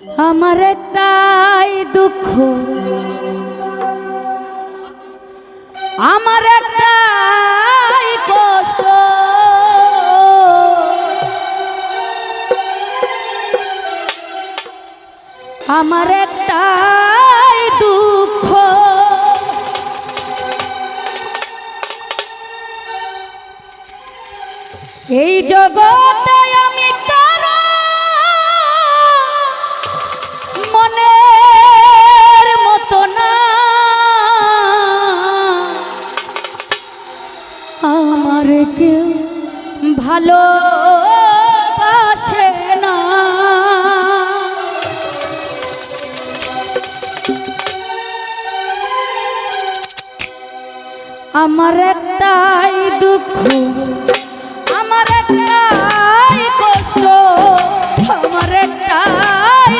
আমার একটাই দুঃখ। আমার একটাই কষ্ট। আমার একটাই দুঃখ। এই জগতে আমার একটাই দুঃখ আমার একটাই কষ্ট আমার একটাই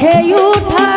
বুঝে উঠা